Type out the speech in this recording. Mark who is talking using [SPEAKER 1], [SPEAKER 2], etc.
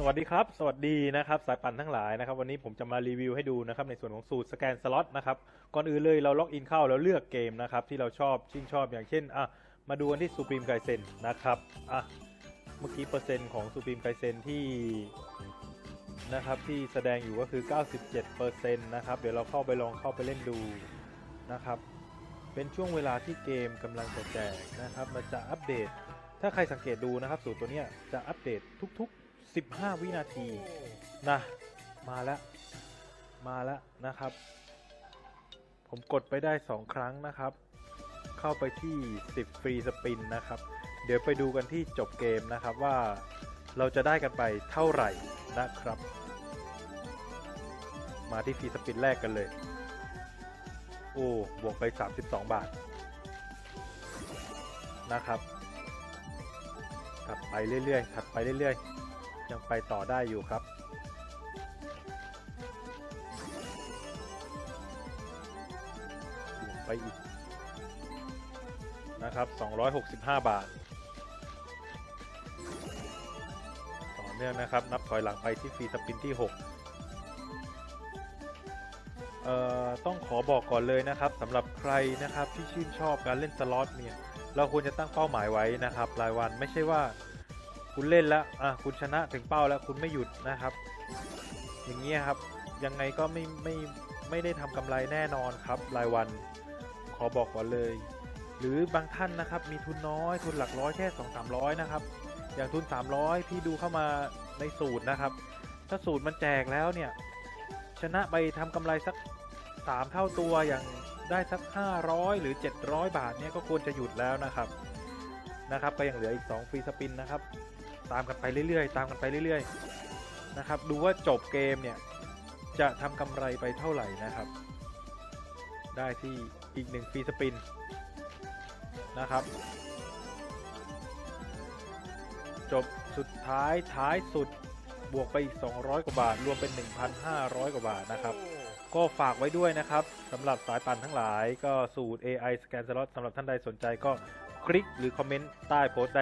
[SPEAKER 1] สวัสดีครับ สวัสดีนะครับสายปั่นทั้งหลายนะครับ วันนี้ผมจะมารีวิวให้ดูนะครับในส่วนของสูตรสแกนสล็อตนะครับก่อนอื่นเลยเราล็อกอินเข้าแล้วเลือกเกมนะครับที่เราชอบชิ่งชอบอย่างเช่นอะมาดูกันที่ซู p รีมไกเซนนะครับอะเมื่อกี้เปอร์เซ็นต์ของซู p รีมไกเซนที่นะครับที่แสดงอยู่ก็คือ 97%นะครับเดี๋ยวเราเข้าไปลองเข้าไปเล่นดูนะครับเป็นช่วงเวลาที่เกมกำลังจะแจกนะครับมันจะอัปเดต ถ้าใครสังเกตดูนะครับสูตรตัวเนี้ยจะอัปเดตทุก ๆ 15 วินาทีนะ มาแล้ว มาแล้วนะครับ ผมกดไปได้ 2 ครั้งนะครับ เข้าไปที่ 10 ฟรีสปินนะครับ เดี๋ยวไปดูกันที่จบเกมนะครับว่าเราจะได้กันไปเท่าไหร่นะครับ มาที่ฟรีสปินแรกกันเลย โอ้ บวกไป 32 บาท นะครับถัดไปเรื่อยๆถัดไปเรื่อยๆ ยังไปต่อได้อยู่ครับ ไปอีก นะครับ 265 บาท ต่อเนื่องนะครับ นับถอยหลังไปที่ฟรีสปินที่ 6 เอ่อ ต้องขอบอกก่อนเลยนะครับสำหรับใครนะครับที่ชื่นชอบการเล่นสล็อตเนี่ย เราควรจะตั้งเป้าหมายไว้นะครับ รายวันไม่ใช่ว่า คุณเล่นแล้วอะคุณชนะถึงเป้าแล้วคุณไม่หยุดนะครับ อย่างเงี้ยครับยังไงก็ไม่ไม่ไม่ได้ทำกำไรแน่นอนครับ รายวันขอบอกก่อนเลย หรือบางท่านนะครับมีทุนน้อยทุนหลักร้อยแค่2 3 0 0นะครับ อย่างทุน300พี่ดูเข้ามาในสูตรนะครับ ถ้าสูตรมันแจกแล้วเนี่ยชนะไปทำกำไรสัก3เท่าตัวอย่างได้สัก 500 หรือ 700 บาทเนี่ยก็ควรจะหยุดแล้วนะครับนะครับ ก็ยังเหลืออีก 2 ฟรีสปินนะครับ ตามกันไปเรื่อยๆ ตามกันไปเรื่อยๆนะครับ ดูว่าจบเกมเนี่ยจะทำกำไรไปเท่าไหร่นะครับ ได้ที่อีกหนึ่งฟรีสปินนะครับ จบสุดท้ายท้ายสุดบวกไปอีก 200 กว่าบาท รวมเป็น 1,500 กว่าบาทนะครับ ก็ฝากไว้ด้วยนะครับสำหรับสายปั่นทั้งหลายก็สูตร AI Scan Slot สำหรับท่านใดสนใจก็คลิกหรือคอมเมนต์ใต้โพสต์ได้